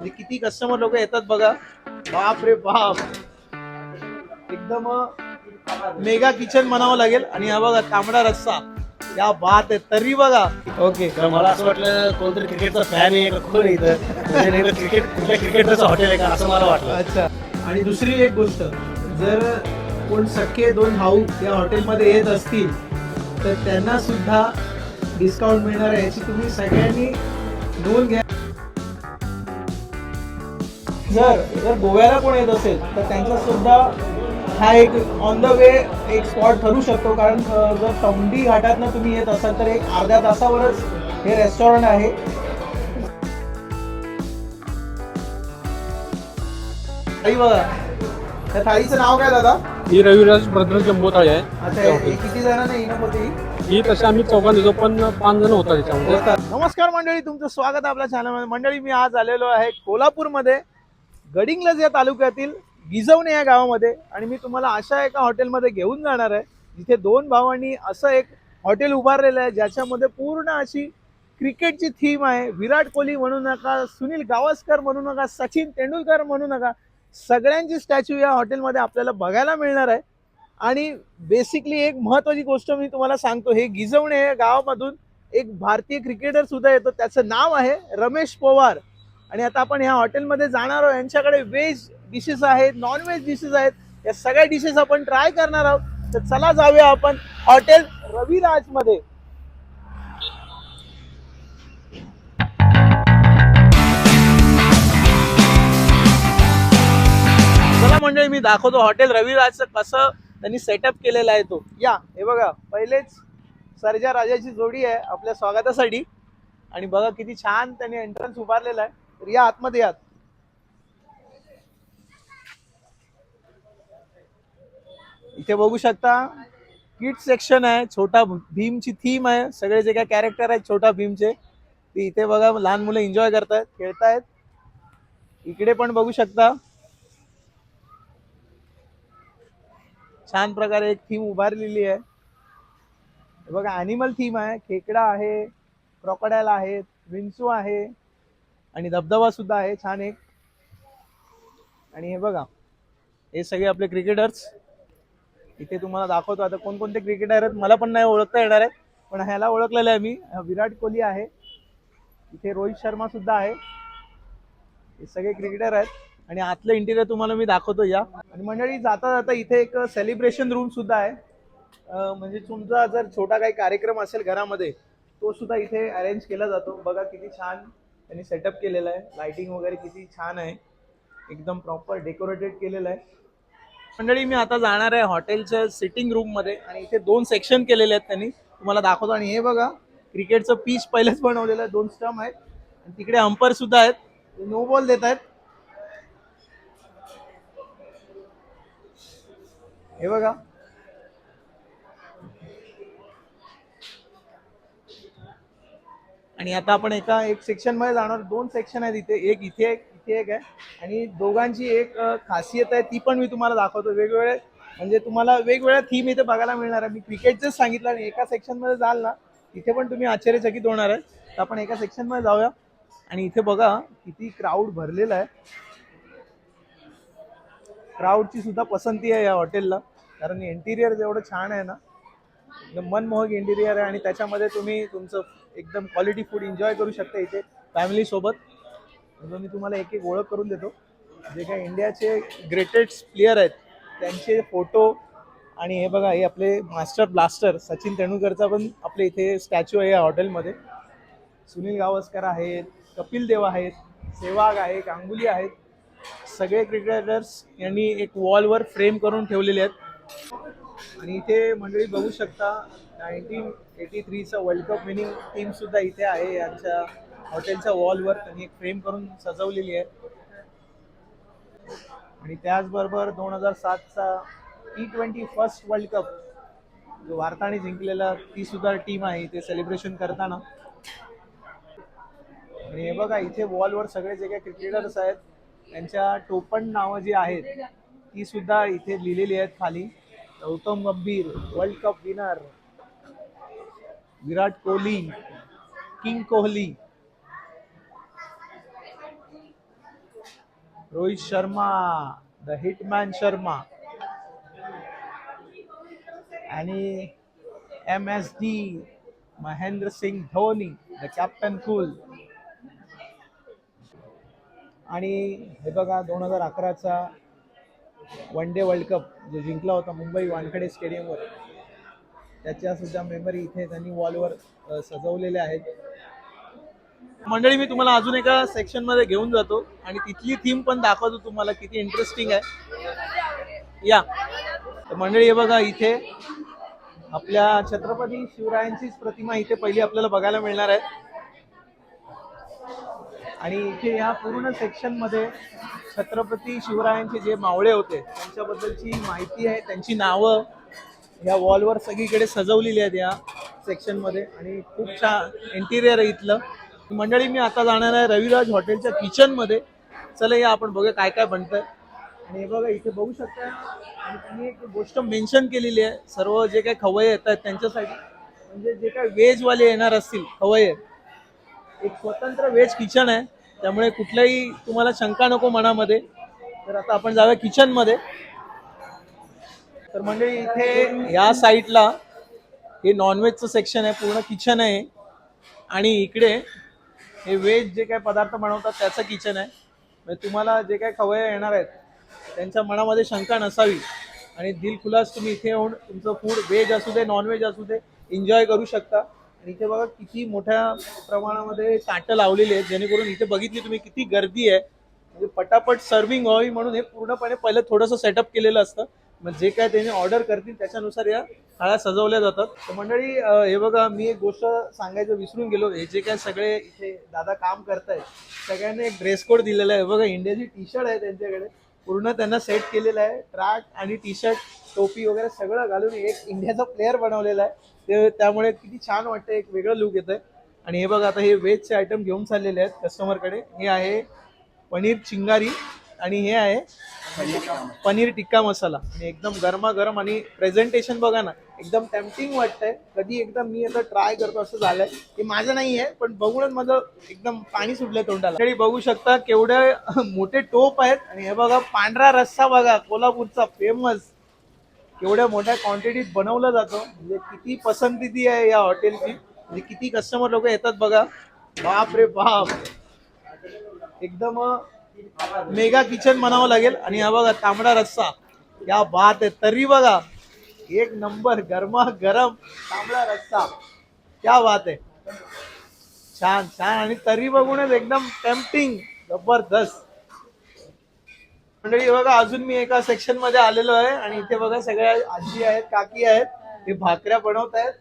म्हणजे किती कस्टमर लोक येतात बघा. बाप रे बाप. एकदम मेगा किचन म्हणावं लागेल. आणि हा बघा तांबडा रस्सा. या बात आहे. तरी बघा. ओके. मला असं वाटलं कोणतरी क्रिकेटचा फॅन आहे का कोण इथं. म्हणजे नाही तर क्रिकेट कुठल्या क्रिकेटचं हॉटेल आहे का असं मला वाटलं. अच्छा. आणि दुसरी एक गोष्ट जर कोण सख्खे दोन भाऊ या हॉटेलमध्ये येत असतील तर त्यांना सुद्धा डिस्काउंट मिळणार आहे. याची तुम्ही सगळ्यांनी नोंद घ्या. जर जर गोव्याला कोण येत असेल तर त्यांचा सुद्धा हा एक ऑन द वे एक स्पॉट ठरू शकतो. कारण जर तमडी घाटातनं तुम्ही येत असाल तर एक अर्ध्या तासावरच हे रेस्टॉरंट आहे. थाळी बघा त्या थाळीचं नाव काय दादा? ही रविराज ब्रदर जम्बो थाळी आहे. अच्छा हे- हे किती जणांना येणं होते ही? तशी आम्ही चौघांना देतो पण पाच जण होतात त्याच्यामध्ये. नमस्कार मंडळी तुमचं स्वागत आहे आपल्या चॅनलमध्ये मंडळी मी आज आलेलो आहे कोल्हापूरमध्ये. गडिंग्लज या तालुक्यातील गिजवणे या गावामध्ये आणि मी तुम्हाला अशा एका हॉटेलमध्ये घेऊन जाणार आहे जिथे दोन भावांनी असं एक हॉटेल उभारलेलं आहे ज्याच्यामध्ये पूर्ण अशी क्रिकेटची थीम आहे. विराट कोहली म्हणू नका सुनील गावस्कर म्हणू नका सचिन तेंडुलकर म्हणू नका सगळ्यांची स्टॅच्यू या हॉटेलमध्ये आपल्याला बघायला मिळणार आहे. आणि बेसिकली एक महत्त्वाची गोष्ट मी तुम्हाला सांगतो हे गिजवणे या गावामधून एक भारतीय क्रिकेटर सुद्धा येतो त्याचं नाव आहे रमेश पवार. आणि आता आपण ह्या हॉटेलमध्ये जाणार आहोत. यांच्याकडे व्हेज डिशेस आहेत नॉन व्हेज डिशेस आहेत. या सगळ्या डिशेस आपण ट्राय करणार आहोत. तर चला जाऊया आपण हॉटेल रविराजमध्ये. चला मंडळी मी दाखवतो हॉटेल रविराजचं कसं त्यांनी सेटअप केलेला आहे तो. या हे बघा पहिलेच सर्जा राजाची जोडी आहे आपल्या स्वागतासाठी. आणि बघा किती छान त्यांनी एंट्रन्स उभारलेला आहे. तर या आतमध्ये यात. इथे बघू शकता किट सेक्शन आहे छोटा भीमची थीम आहे सगळे जे काय कॅरेक्टर आहेत छोटा भीमचे ते इथे बघा लहान मुलं एन्जॉय करतायत खेळतायत. इकडे पण बघू शकता. छान प्रकारे एक थीम उभारलेली आहे. बघा अॅनिमल थीम आहे खेकडा आहे क्रॉकडायल आहेत विंचू आहे. आणि धबधबा सुद्धा आहे छान एक. आणि हे बघा हे सगळे आपले क्रिकेटर्स इथे तुम्हाला दाखवतो आता कोणकोणते क्रिकेटर आहेत. मला पण नाही ओळखता येणार आहे पण ह्याला ओळखलेलं आहे मी. विराट कोहली आहे. इथे रोहित शर्मा सुद्धा आहे. हे सगळे क्रिकेटर आहेत. आणि आतलं इंटिरियर तुम्हाला मी दाखवतो या. आणि मंडळी जाता जाता इथे एक सेलिब्रेशन रूम सुद्धा आहे. म्हणजे तुमचा जर छोटा काही कार्यक्रम असेल घरामध्ये तो सुद्धा इथे अरेंज केला जातो. बघा किती छान. त्यांनी सेटअप केलेला आहे. लाइटिंग वगैरे किती छान आहे. एकदम प्रॉपर डेकोरेटेड केलेलं आहे. मंडळी मी आता जाणार आहे हॉटेलच्या सिटिंग रूममध्ये आणि इथे दोन सेक्शन केलेले आहेत त्यांनी. तुम्हाला दाखवतो आणि हे बघा क्रिकेटचं पीच पहिलेच बनवलेलं आहे. दोन स्टंप आहेत. आणि तिकडे अंपर सुद्धा आहेत. नो बॉल देत आहेत. हे बघा. आणि आता आपण एका एक सेक्शनमध्ये जाणार दोन सेक्शन आहेत इथे एक इथे एक इथे एक आहे. आणि दोघांची एक खासियत आहे ती पण मी तुम्हाला दाखवतो. वेगवेगळे म्हणजे तुम्हाला वेगवेगळ्या थीम इथे बघायला मिळणार आहे. मी क्रिकेटच सांगितलं आणि एका सेक्शनमध्ये जाल ना तिथे पण तुम्ही आश्चर्यचकित होणार आहे. तर आपण एका सेक्शनमध्ये जाऊया. आणि इथे बघा किती क्राऊड भरलेला आहे. क्राऊडची सुद्धा पसंती आहे या हॉटेलला कारण इंटिरियर जेवढं छान आहे ना एकदम मनमोहक इंटिरियर आहे. आणि त्याच्यामध्ये तुम्ही तुमचं एकदम क्वालिटी फूड एन्जॉय करू शकता इथे फॅमिलीसोबत म्हणजे मी तुम्हाला एक एक ओळख करून देतो. जे काही इंडियाचे ग्रेटेस्ट प्लेयर आहेत त्यांचे फोटो आणि हे बघा हे आपले मास्टर ब्लास्टर सचिन तेंडुलकरचा पण आपले इथे स्टॅच्यू आहे या हॉटेलमध्ये सुनील गावस्कर आहेत कपिल देव आहेत सेवाग आहे गांगुली आहेत. सगळे क्रिकेटर्स यांनी एक वॉलवर फ्रेम करून ठेवलेले आहेत. आणि इथे मंडळी बघू शकता नाईन्टीन एटी थ्रीचा वर्ल्ड कप विनिंग टीम सुद्धा इथे आहे. यांच्या हॉटेलच्या वॉलवर त्यांनी एक फ्रेम करून सजवलेली आहे. आणि त्याचबरोबर दोन हजार सातचा T twenty first world cup जो भारताने जिंकलेला ती सुद्धा टीम आहे इथे सेलिब्रेशन करताना. आणि हे बघा इथे वॉलवर सगळे जे काही क्रिकेटर्स आहेत त्यांच्या टोपण नावं जी आहेत ती सुद्धा इथे लिहिलेली आहेत खाली. Gautam Gambhir world cup winner Virat Kohli king Kohli Rohit Sharma the hitman Sharma आणि M S D Mahendra Singh Dhoni the captain cool. आणि हे बघा दोन हजार अकराचा वन डे वर्ल्ड कप जो जिंकला होता मुंबई वानखेडे स्टेडियमवर. त्याच्या सुद्धा मेमरी इथे त्यांनी वॉलवर सजवलेल्या आहेत. मंडळी मी तुम्हाला अजून एका सेक्शनमध्ये घेऊन जातो आणि तिथली थीम पण दाखवतो तुम्हाला किती इंटरेस्टिंग आहे. या. तर मंडळी हे बघा इथे आपल्या छत्रपती शिवरायांचीच प्रतिमा इथे पहिली आपल्याला बघायला मिळणार आहे. आणि इथे या पूर्ण सेक्शनमध्ये छत्रपती शिवरायांचे जे मावळे होते त्यांच्याबद्दलची माहिती आहे त्यांची नावं या वॉलवर सगळीकडे सजवलेली आहेत या सेक्शनमध्ये आणि खूप छान इंटिरियर आहे इथलं. मंडळी मी आता जाणार आहे रविराज हॉटेलच्या किचनमध्ये चला या आपण बघूया काय काय बनतंय. आणि हे बघा इथे बघू शकता. आणि त्यांनी एक गोष्ट मेन्शन केलेली आहे. सर्व जे काही खवय्ये आहेत त्यांच्यासाठी. म्हणजे जे काही व्हेज वाले येणार असतील खवय्ये. एक स्वतंत्र व्हेज किचन आहे. त्यामुळे कुठल्याही तुम्हाला शंका नको मनामध्ये. तर आता आपण जाऊया किचनमध्ये. तर म्हणजे इथे या साईडला हे नॉनव्हेजचं सेक्शन आहे पूर्ण किचन आहे. आणि इकडे हे व्हेज जे काही पदार्थ बनवतात त्याचं किचन आहे. म्हणजे तुम्हाला जे काही खवय येणार आहेत त्यांच्या मनामध्ये शंका नसावी. आणि दिलखुलास तुम्ही इथे येऊन तुमचं फूड व्हेज असू दे नॉनव्हेज असू दे एन्जॉय करू शकता. आणि इथे बघा किती मोठ्या प्रमाणामध्ये ताटं लावलेली आहेत जेणेकरून इथे बघितली तुम्ही किती गर्दी आहे. म्हणजे पटापट सर्विंग व्हावी म्हणून हे पूर्णपणे पहिलं थोडंसं सेटअप केलेलं असतं. मग जे काय त्यांनी ऑर्डर करतील त्याच्यानुसार या थाळ्या सजवल्या जातात. तर मंडळी हे बघा मी एक गोष्ट सांगायचं विसरून गेलो. हे जे काय सगळे इथे दादा काम करतायत सगळ्यांना एक ड्रेस कोड दिलेला आहे. बघा इंडियाची टी शर्ट आहे त्यांच्याकडे. पूर्ण त्यांना सेट केलेलं आहे. ट्रॅक आणि टी शर्ट टोपी वगैरे सगळं घालून एक इंडियाचा प्लेअर बनवलेला आहे. ते त्यामुळे किती छान वाटतं एक वेगळं लुक येतं आणि हे बघा आता हे व्हेजचे आयटम घेऊन चाललेले आहेत कस्टमरकडे हे आहे पनीर चिंगारी. आणि हे आहे पनीर टिक्का मसाला. आणि एकदम गरमागरम आणि प्रेझेंटेशन बघा ना एकदम टेम्पटिंग वाटतंय. कधी एकदम मी आता ट्राय करतो असं झालंय. की माझं नाही आहे पण बघूनच माझं एकदम पाणी सुटलंय तोंडाला. तरी बघू शकता केवढे मोठे टोप आहेत. आणि हे बघा पांढरा रस्सा बघा कोल्हापूरचा फेमस एवढ्या मोठ्या क्वांटिटीत बनवलं जातं. म्हणजे किती पसंती आहे या हॉटेलची म्हणजे किती कस्टमर लोक येतात बघा. बाप रे बाप. एकदम मेगा किचन म्हणावं लागेल. आणि हा बघा तांबडा रस्सा. या बात आहे. तरी बघा एक नंबर गरमा गरम तांबडा रस्सा. क्या बात आहे. छान छान. आणि तरी बघूनच एकदम टेम्पटिंग जबरदस्त. मंडळी बघा अजून मी एका सेक्शनमध्ये आलेलो आहे. आणि इथे बघा सगळ्या आजी आहेत काकी आहेत. हे भाकऱ्या बनवत आहेत.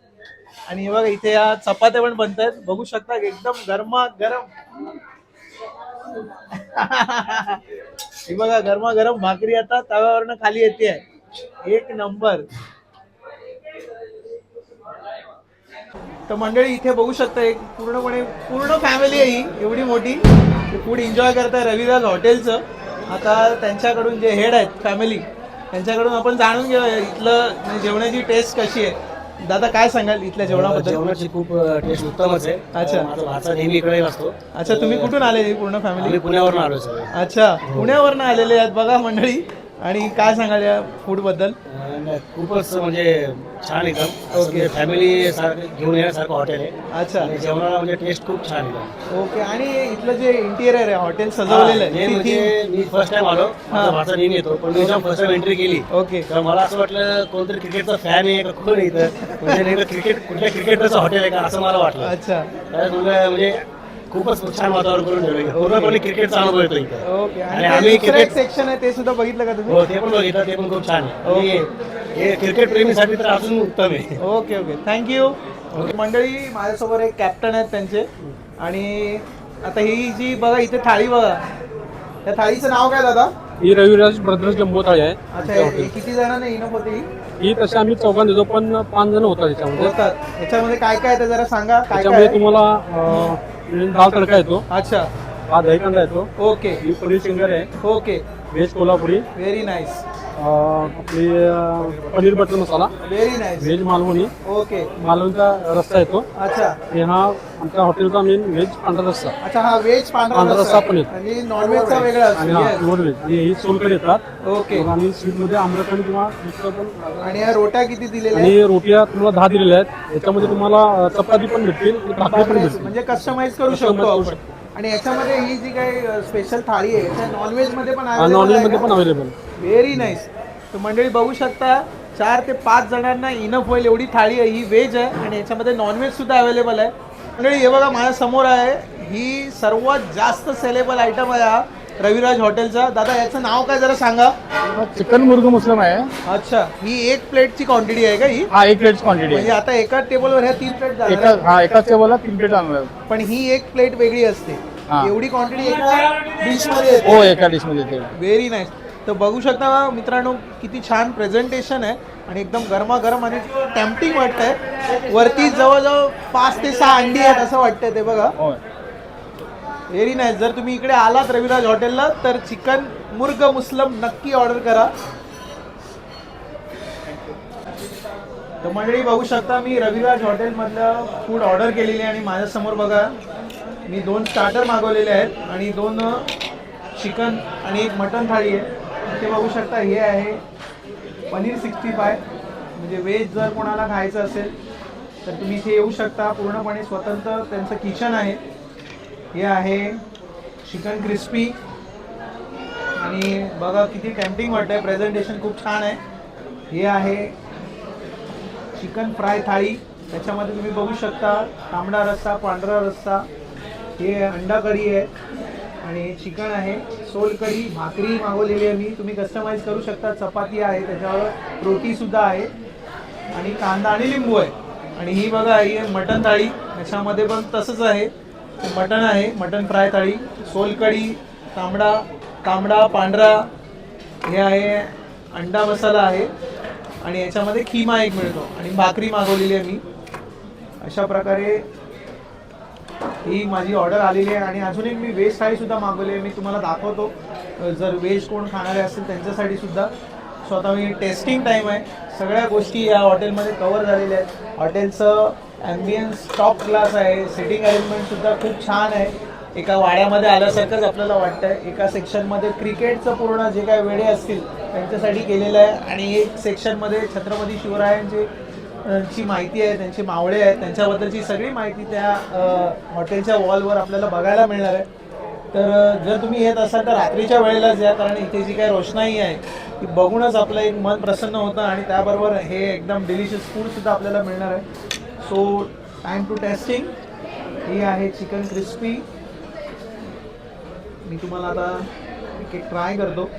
आणि हे बघा इथे या चपात्या पण बनत आहेत. बघू शकता एकदम गरमा गरम ही बघा गरमा गरम भाकरी आता तव्यावरनं खाली येते. एक नंबर. तर मंडळी इथे बघू शकता एक पूर्णपणे पूर्ण फॅमिली आहे ही एवढी मोठी. फूड एन्जॉय करताय रविदास हॉटेलचं. आता त्यांच्याकडून जे हेड आहेत फॅमिली त्यांच्याकडून आपण जाणून घेऊया इथलं जेवणाची टेस्ट कशी आहे. दादा काय सांगाल इथल्या जेवणाबद्दल? जेवणाची खूप टेस्ट उत्तमच आहे. अच्छा. माझा भाचा नेहमी इकडे असतो. अच्छा तुम्ही कुठून आले पूर्ण फॅमिली पुण्यावरून आलो सगळे. अच्छा पुण्यावरनं आलेले आहेत बघा मंडळी. आणि काय सांगाल या फूडबद्दल? अं, नाही, खूपच म्हणजे छान एकदम. ओके फॅमिली सारखं घेऊन येण्यासारखं हॉटेल आहे. अच्छा. आणि जेवणाला म्हणजे टेस्ट खूप छान एकदम. ओके आणि इथलं जे इंटिरियर आहे हॉटेल सजवलेलं हे आहे ती म्हणजे मी फर्स्ट टाइम आलो. माझा भाचा नेहमी येतो पण मी जेव्हा फर्स्ट टाइम एंट्री केली. ओके तर मला असं वाटलं कोणतरी क्रिकेटचा फॅन आहे का कोण आहे इथं? म्हणजे क्रिकेट कुठल्या क्रिकेटरचं हॉटेल आहे का असं मला वाटलं. अच्छा. म्हणजे खूपच छान वातावरण करून ठेवलं. पूर्णपणे क्रिकेटचा अनुभव येतो इथं. ओके. आणि आणि आम्ही ते दुसरं एक क्रिकेट सेक्शन आहे ते सुद्धा बघितलं का तुम्ही? हो ते पण बघितलं ते पण खूप छान आहे. आणि हे क्रिकेट प्रेमीसाठी तर अजून उत्तम आहे. Okay okay. थँक्यू मंडळी माझ्यासोबत एक कॅप्टन आहेत त्यांचे. आणि आता ही जी बघा इथे थाळी बघा. त्या थाळीचं नाव काय दादा? ही रविराज ब्रदर्स जम्बो थाळी आहे. अच्छा हे- किती जणांना इनफ होते ही? ही तशी आम्ही चौघांना देतो पण पाच जण होतात त्याच्यामध्ये होतात. याच्यामध्ये काय काय आहे ते जरा सांगा? काय काय त्याच्यामध्ये आहे? तुम्हाला दाल तडका येतो अच्छा. हा दही कांदा येतो ओके. ही पनीर सिंगर आहे. Okay. Veg Kolhapuri. Very nice आपली paneer butter masala. Veg Malvani. Okay मालवणीचा रस्सा येतो. अच्छा. हे हा आमच्या हॉटेलचा मेन व्हेज पांढरा रस्सा. अच्छा हा व्हेज पांढरा रस्सा. पनीर. आणि नॉनव्हेजचा वेगळा आणि हा प्युअर व्हेज आणि ही सोलकडी येतात. ओके आणि स्वीटमध्ये आम्रखंड किंवा दुसरं पण आणि या रोट्या किती दिलेल्या? आणि रोट्या तुम्हाला दहा दिलेल्या आहेत. याच्यामध्ये तुम्हाला चपाती पण भेटतील भाकरी पण भेटतील. म्हणजे कस्टमाइज करू शकतो. आणि याच्यामध्ये ही जी काही स्पेशल थाळी आहे त्या नॉनव्हेजमध्ये पण नॉनव्हेजमध्ये पण अवेलेबल व्हेरी नाईस तर मंडळी बघू शकता चार ते पाच जणांना इनफ होईल एवढी थाळी आहे ही व्हेज आहे आणि याच्यामध्ये नॉनव्हेज सुद्धा अवेलेबल आहे. मंडळी हे बघा माझ्यासमोर आहे ही सर्वात जास्त सेलेबल आयटम आहे हा रविराज हॉटेलचा. दादा याचं नाव काय जरा सांगा? चिकन मुर्ग मुस्लिम आहे. अच्छा ही एक प्लेटची क्वांटिटी आहे का ही? हा एक प्लेट क्वांटिटी म्हणजे आता एका टेबलवर ह्या तीन प्लेट जाणार एका. हा एकाच टेबलला तीन प्लेट आणणार पण ही एक प्लेट वेगळी असते. हा. एवढी क्वांटिटी एका डिशमध्ये येते. हो एका डिशमध्ये येते. व्हेरी नाईस तर बघू शकता मित्रांनो किती छान प्रेझेंटेशन आहे आणि एकदम गरमागरम आणि टेम्पटिंग वाटतंय. वरती जवळजवळ पाच ते सहा अंडी आहेत असं वाटतंय ते बघा. होय. व्हेरी नाईस जर तुम्ही इकडे आलात रविराज हॉटेलला तर चिकन मुर्ग मुस्लम नक्की ऑर्डर करा. तर मंडळी बघू शकता मी रविराज हॉटेलमधलं फूड ऑर्डर केलेली आहे आणि माझ्यासमोर बघा. मी दोन स्टार्टर मागवलेले आहेत आणि दोन चिकन आणि एक मटन थाळी आहे. ते बघू शकता हे आहे पनीर सिक्स्टी फाय म्हणजे व्हेज जर कोणाला खायचं असेल तर तुम्ही इथे येऊ शकता. पूर्णपणे स्वतंत्र त्यांचं किचन आहे. हे आहे चिकन क्रिस्पी आणि बघा किती टेम्पटिंग आहे प्रेझेंटेशन खूप छान आहे. हे आहे चिकन फ्राय थाळी. त्याच्यामध्ये तुम्ही बघू शकता तांबडा रस्सा पांढरा रस्सा हे अंडा कढी आहे आणि चिकन आहे. सोल कढी भाकरी मागवलेली आहे मी. तुम्ही कस्टमाइज करू शकता. चपाती आहे त्याच्यावर रोटीसुद्धा आहे. आणि कांदा आणि लिंबू आहे. आणि ही बघा ही आहे मटण थाळी. याच्यामध्ये पण तसंच आहे. मटण आहे मटण फ्राय थाळी. सोलकढी तांबडा तांबडा पांढरा हे आहे अंडा मसाला आहे. आणि याच्यामध्ये खिमा एक मिळतो. आणि भाकरी मागवलेली आहे मी. अशा प्रकारे ही माझी ऑर्डर आलेली आहे आणि अजून एक मी व्हेज थाळी सुद्धा मागवली आहे. मी तुम्हाला दाखवतो. जर व्हेज कोण खाणारे असेल त्यांच्यासाठी सुद्धा. स्वतः मी टेस्टिंग टाईम आहे. सगळ्या गोष्टी या हॉटेलमध्ये कवर झालेल्या आहेत. हॉटेलचं ॲम्बियन्स टॉप क्लास आहे. सिटिंग अरेंजमेंटसुद्धा खूप छान आहे. एका वाड्यामध्ये आल्यासारखंच आपल्याला वाटतंय. एका सेक्शनमध्ये क्रिकेटचं पूर्ण जे काही वेडे असतील त्यांच्यासाठी केलेलं आहे. आणि एक सेक्शनमध्ये छत्रपती शिवरायांचे ची माहिती आहे त्यांचे मावळे आहेत त्यांच्याबद्दलची सगळी माहिती त्या हॉटेलच्या वॉलवर आपल्याला बघायला मिळणार आहे. तर जर तुम्ही येत असाल तर रात्रीच्या वेळेलाच या कारण इथे जी काही रोषणाई आहे ती बघूनच आपलं एक मन प्रसन्न होतं आणि त्याबरोबर हे एकदम डिलिशियस फूडसुद्धा आपल्याला मिळणार आहे. सो टाईम टू टेस्टिंग ही आहे चिकन क्रिस्पी मी तुम्हाला आता एक एक ट्राय करतो.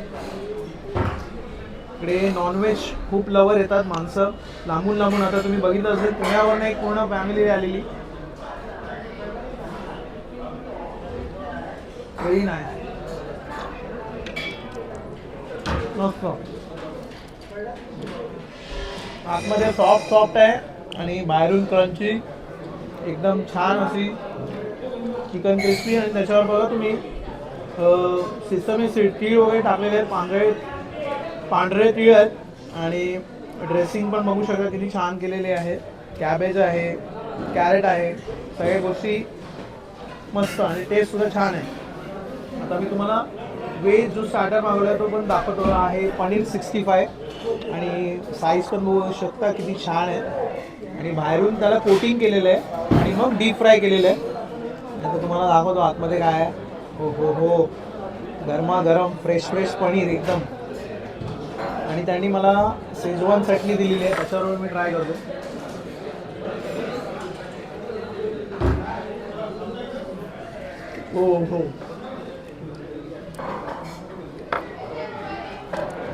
इकडे नॉनव्हेज खूप लवर येतात माणसं. लांबून लांबून आता तुम्ही बघितलं असेल पुण्यावरनं एक पूर्ण फॅमिली आलेली. व्हेरी नाही मस्त. आतमध्ये सॉफ्ट सॉफ्ट आहे आणि बाहेरून क्रंची एकदम छान अशी चिकन क्रिस्पी आणि त्याच्यावर बघा तुम्ही सिस्टम सीड तीळ वगैरे टाकलेले आहेत पांढरे पांढरे तीळ आहेत आणि ड्रेसिंग पण बघू शकता किती छान केलेले आहे. कॅबेज आहे कॅरेट आहे सगळ्या गोष्टी मस्त आणि टेस्ट सुद्धा छान आहे. आता मी तुम्हाला व्हेज जो स्टार्टर मागवला तो पण दाखवतो. आहे पनीर सिक्स्टी फाय आणि साईज पण बघू शकता किती छान आहे. आणि बाहेरून त्याला कोटिंग केलेलं आहे आणि मग डीप फ्राय केलेलं आहे. आता तुम्हाला दाखवतो आतमध्ये काय आहे. हो हो हो. गरमागरम फ्रेश फ्रेश पनीर एकदम. आणि त्यांनी मला सेजवान चटणी दिलेली आहे त्याच्यावर मी ट्राय करतो. हो हो.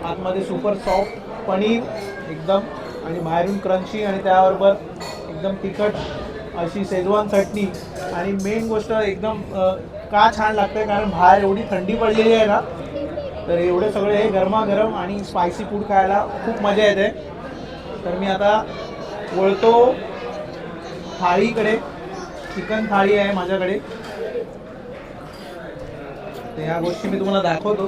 आतमध्ये सुपर सॉफ्ट पनीर एकदम आणि बाहेरून क्रंची आणि त्याबरोबर एकदम तिखट अशी शेजवान चटणी. आणि मेन गोष्ट एकदम का छान लागते कारण बाहेर एवढी थंडी पडलेली आहे ना तर एवढे सगळे हे गरमागरम आणि स्पायसी फूड खायला खूप मजा येते. तर मी आता वळतो थाळीकडे. चिकन थाळी आहे माझ्याकडे. तर ह्या गोष्टी मी तुम्हाला दाखवतो.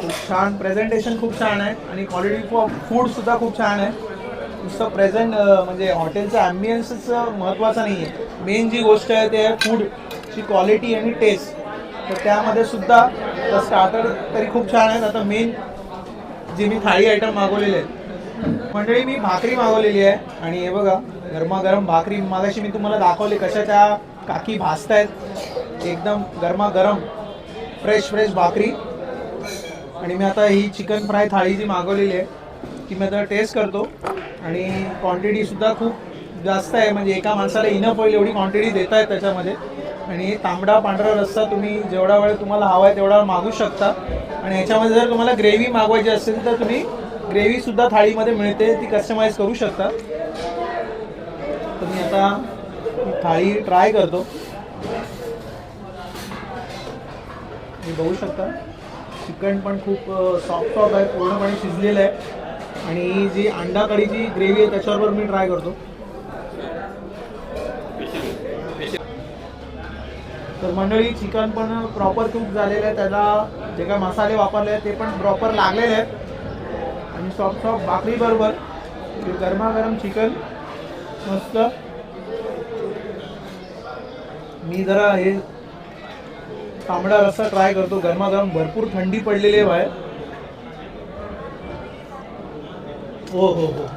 खूप छान प्रेझेंटेशन खूप छान आहे आणि क्वालिटी फूड सुद्धा खूप छान आहे. नुसतं प्रेझेंट म्हणजे हॉटेलचं ॲम्बियन्सच महत्त्वाचं नाही आहे मेन जी गोष्ट आहे ते आहे फूडची क्वालिटी आणि टेस्ट तर त्यामध्ये सुद्धा स्टार्टर तरी खूप छान आहेत. आता मेन जे मी थाळी आयटम मागवलेले आहेत. मंडळी मी भाकरी मागवलेली आहे. आणि हे बघा गरमागरम भाकरी. मागाशी मी तुम्हाला दाखवले कशा त्या काकी भाजतायत. एकदम गरमागरम फ्रेश फ्रेश भाकरी. आणि मी आता ही चिकन फ्राय थाळी जी मागवलेली आहे ती मी आता टेस्ट करतो. आणि क्वांटिटी सुद्धा खूप जास्त आहे. म्हणजे एका माणसाला इनफ होईल एवढी क्वांटिटी देत आहेत त्याच्यामध्ये. आणि तांबडा पांढरा रस्सा तुम्ही जेवढा वेळ तुम्हाला हवा आहे तेवढा वेळ मागू शकता. आणि ह्याच्यामध्ये जर तुम्हाला ग्रेव्ही मागवायची असेल तर तुम्ही ग्रेव्ही सुद्धा थाळीमध्ये मिळते ती कस्टमाइज करू शकता. तर मी आता थाळी ट्राय करतो. बघू शकता चिकन पण खूप सॉफ्ट सॉफ्ट आहे पूर्णपणे शिजलेलं आहे. आणि जी अंडा कढीची ग्रेव्ही आहे त्याच्याबरोबर मी ट्राय करतो. तर मंडळी चिकन पण प्रॉपर कुक झालेलं आहे. त्याला जे काय मसाले वापरले आहेत ते पण प्रॉपर लागलेले आहेत. आणि सॉफ्ट सॉफ्ट भाकरी बरोबर. गरमागरम चिकन. मस्त. मी जरा हे तांबडा रस्सा ट्राय करतो. गरमागरम भरपूर थंडी पडलेली आहे बाहेर. हो हो हो.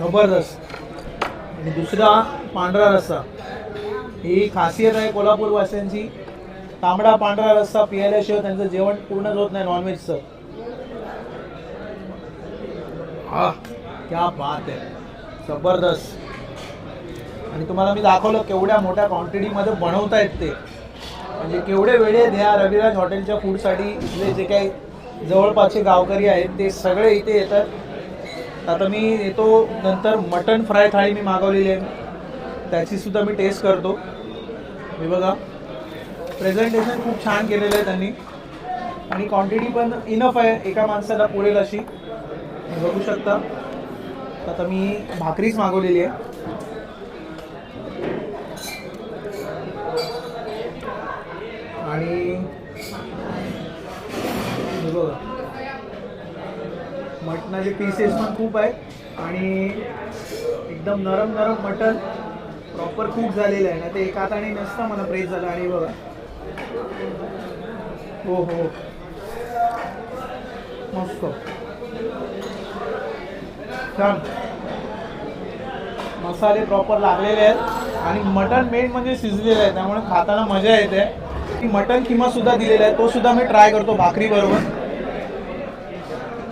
जबरदस्त. आणि दुसरा पांढरा रस्सा. ही खासियत आहे कोल्हापूर वासियांची तांबडा पांढरा रस्सा पियाल्याशिवाय त्यांचं जेवण पूर्णच होत नाही नॉनव्हेजचं हा क्या बात आहे. जबरदस्त. आणि तुम्हाला मी दाखवलं केवढ्या मोठ्या क्वांटिटीमध्ये बनवता येत ते. म्हणजे केवढे वेळे आहेत ह्या रविराज हॉटेलच्या फूडसाठी इथले जे काही जवळपासचे गावकरी आहेत ते सगळे इथे येतात. आता मी येतो नंतर मटन फ्राय थाळी मी मागवलेली आहे. त्याची सुद्धा मी टेस्ट करतो. हे बघा. प्रेझेंटेशन खूप छान केलेलं आहे त्यांनी. आणि क्वांटिटी पण इनफ आहे एका माणसाला पुरेल अशी. बघू शकता. आता मी भाकरीच मागवलेली आहे. आणि बघा. मटणाचे पीसेस पण खूप आहेत. आणि एकदम नरम नरम मटण. प्रॉपर कुक झालेलं आहे ना ते एका हाताने नसतं मला प्रेस झालं. आणि बघा. हो हो. मस्त. छान. मसाले प्रॉपर लागलेले आहेत. आणि मटण मेन म्हणजे शिजलेलं आहे त्यामुळे खाताना मजा येते. की मटन किमा सुद्धा दिलेला आहे तो सुद्धा मी ट्राय करतो भाकरी बरोबर.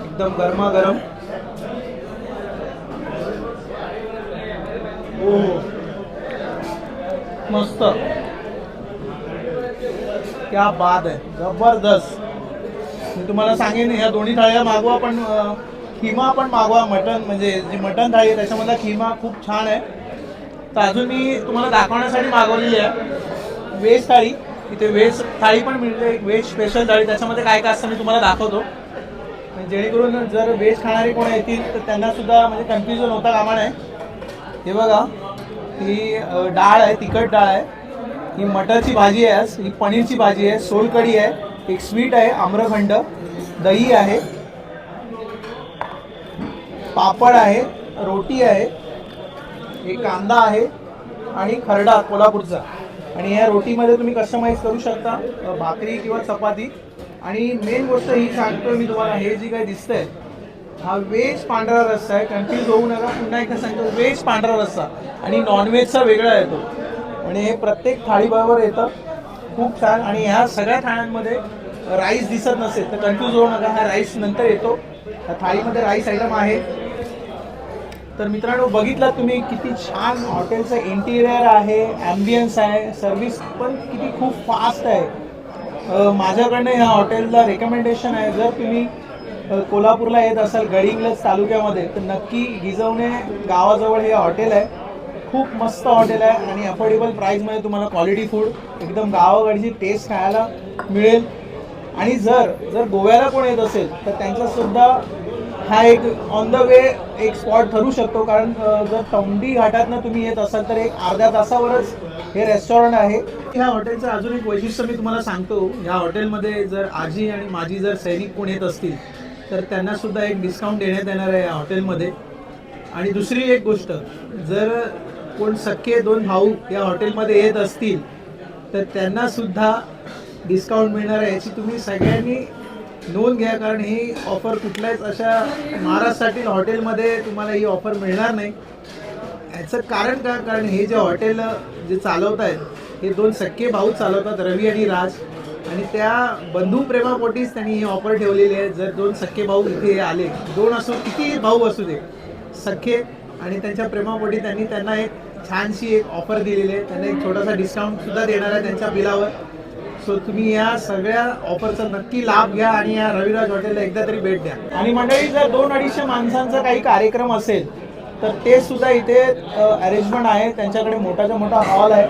एकदम गरमागरम हो मस्त. क्या बाद आहे. जबरदस्त. मी तुम्हाला सांगेन ह्या दोन्ही थाळ्या मागवा पण खिमा पण मागवा मटन म्हणजे जी मटन थाळी आहे त्याच्यामधला खिमा खूप छान आहे. तर अजून मी तुम्हाला दाखवण्यासाठी मागवलेली आहे. व्हेज थाळी. इथे व्हेज थाळी पण मिळते. एक व्हेज स्पेशल थाळी. त्याच्यामध्ये काय काय असतं मी तुम्हाला दाखवतो. जेणेकरून जर व्हेज खाणारे कोण येतील तर त्यांना सुद्धा म्हणजे कन्फ्युजन होता कामा नाही हे बघा. ही डाळ आहे तिखट डाळ आहे. ही मटरची भाजी आहे आज ही पनीरची भाजी आहे सोलकढी आहे एक स्वीट आहे आम्रखंड दही आहे पापड आहे रोटी आहे एक कांदा आहे आणि खरडा कोल्हापूरचा. आणि या रोटीमध्ये तुम्ही कस्टमाइज करू शकता भाकरी किंवा चपाती. आणि मेन गोष्ट ही सांगतोय मी तुम्हाला हे जी काही दिसतंय हा व्हेज पांढरा रस्सा आहे. कन्फ्यूज होऊ नका पुन्हा एकदा सांगतो व्हेज पांढरा रस्सा. आणि नॉनव्हेजचा वेगळा येतो आणि हे प्रत्येक थाळीबरोबर येतं. खूप छान. आणि ह्या सगळ्या थाळ्यांमध्ये राईस दिसत नसेल तर कन्फ्यूज होऊ नका. हा राईस नंतर येतो. त्या थाळीमध्ये राईस आयटम आहे. तर मित्रांनो बघितला तुम्ही किती छान हॉटेलचं इंटिरियर आहे ॲम्बियन्स आहे सर्विस पण किती खूप फास्ट आहे. माझ्याकडनं ह्या हॉटेलला रेकमेंडेशन आहे. जर तुम्ही कोल्हापूरला येत असाल गडिंग्लज तालुक्यामध्ये तर नक्की गिजवणे गावाजवळ हे हॉटेल आहे. खूप मस्त हॉटेल आहे आणि अफोर्डेबल प्राईजमध्ये तुम्हाला क्वालिटी फूड एकदम गावाकडची टेस्ट खायला मिळेल. आणि जर जर गोव्याला कोण येत असेल तर त्यांचासुद्धा हा एक ऑन द वे एक स्पॉट ठरू शकतो. कारण जर तौंडी घाटातनं तुम्ही येत असाल तर एक अर्ध्या तासावरच हे रेस्टॉरंट आहे. ह्या हॉटेलचं अजून एक वैशिष्ट्य मी तुम्हाला सांगतो. ह्या हॉटेलमध्ये जर आजी आणि माझी जर सैनिक कोण येत असतील तर त्यांना सुद्धा एक डिस्काउंट देण्यात येणार आहे या हॉटेलमध्ये आणि दुसरी एक गोष्ट जर कोण सख्खे दोन भाऊ या हॉटेलमध्ये येत असतील तर त्यांना सुद्धा डिस्काउंट मिळणार आहे. याची तुम्ही सगळ्यांनी नोंद घ्या कारण ही ऑफर कुठल्याच अशा महाराष्ट्रातील हॉटेलमध्ये तुम्हाला ही ऑफर मिळणार नाही. याचं कारण का? कारण हे जे हॉटेल जे चालवत आहेत हे दोन सख्खे भाऊ चालवतात रवी आणि राज. आणि त्या बंधू प्रेमापोटीच त्यांनी ही ऑफर ठेवलेली आहे. जर दोन सख्खे भाऊ इथे आले दोन असो किती भाऊ असू दे सख्खे आणि त्यांच्या प्रेमापोटी त्यांनी त्यांना एक छानशी एक ऑफर दिलेली आहे. त्यांना एक छोटासा डिस्काउंट सुद्धा देणार आहे त्यांच्या बिलावर. सो तुम्ही या सगळ्या ऑफरचा नक्की लाभ घ्या आणि या रविराज हॉटेलला एकदा तरी भेट द्या. आणि मंडळी जर दोन अडीचशे माणसांचा काही कार्यक्रम असेल तर ते सुद्धा इथे अरेंजमेंट आहे. त्यांच्याकडे मोठाचा मोठा हॉल आहे.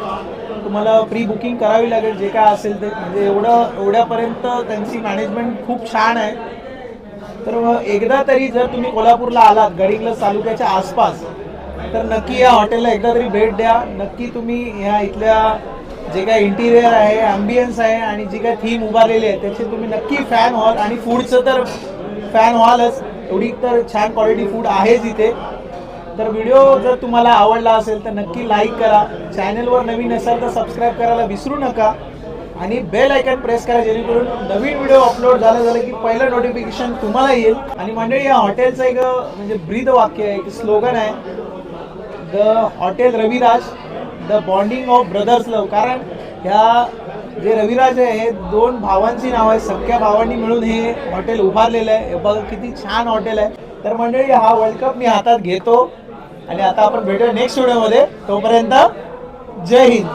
तुम्हाला प्री बुकिंग करावी लागेल जे काय असेल ते. म्हणजे एवढं एवढ्यापर्यंत त्यांची मॅनेजमेंट खूप छान आहे. तर एकदा तरी जर तुम्ही कोल्हापूरला आलात गडिंग्लज तालुक्याच्या आसपास तर नक्की या हॉटेलला एकदा तरी भेट द्या. नक्की तुम्ही ह्या इथल्या जे काय इंटिरियर आहे ॲम्बियन्स आहे आणि जी काय थीम उभारलेली आहे त्याचे तुम्ही नक्की फॅन व्हाल. आणि फूडचं तर फॅन व्हालच. एवढी तर छान क्वालिटी फूड आहेच इथे तर व्हिडिओ जर तुम्हाला आवडला असेल तर नक्की लाईक करा. चॅनलवर नवीन असाल तर सबस्क्राईब करायला विसरू नका. आणि बेल आयकन प्रेस करा जेणेकरून नवीन व्हिडिओ अपलोड झाला झालं की पहिलं नोटिफिकेशन तुम्हाला येईल. आणि मंडळी या हॉटेलचं एक म्हणजे ब्रीद वाक्य आहे एक स्लोगन आहे. The hotel Raviraj the bonding of brothers love कारण ह्या जे रविराज आहे हे दोन भावांची नाव आहे. सख्या भावांनी मिळून हे हॉटेल उभारलेलं आहे. हे बघा किती छान हॉटेल आहे. तर मंडळी हा वर्ल्ड कप मी हातात घेतो. आणि आता आपण भेटूया नेक्स्ट व्हिडिओमध्ये तोपर्यंत जय हिंद.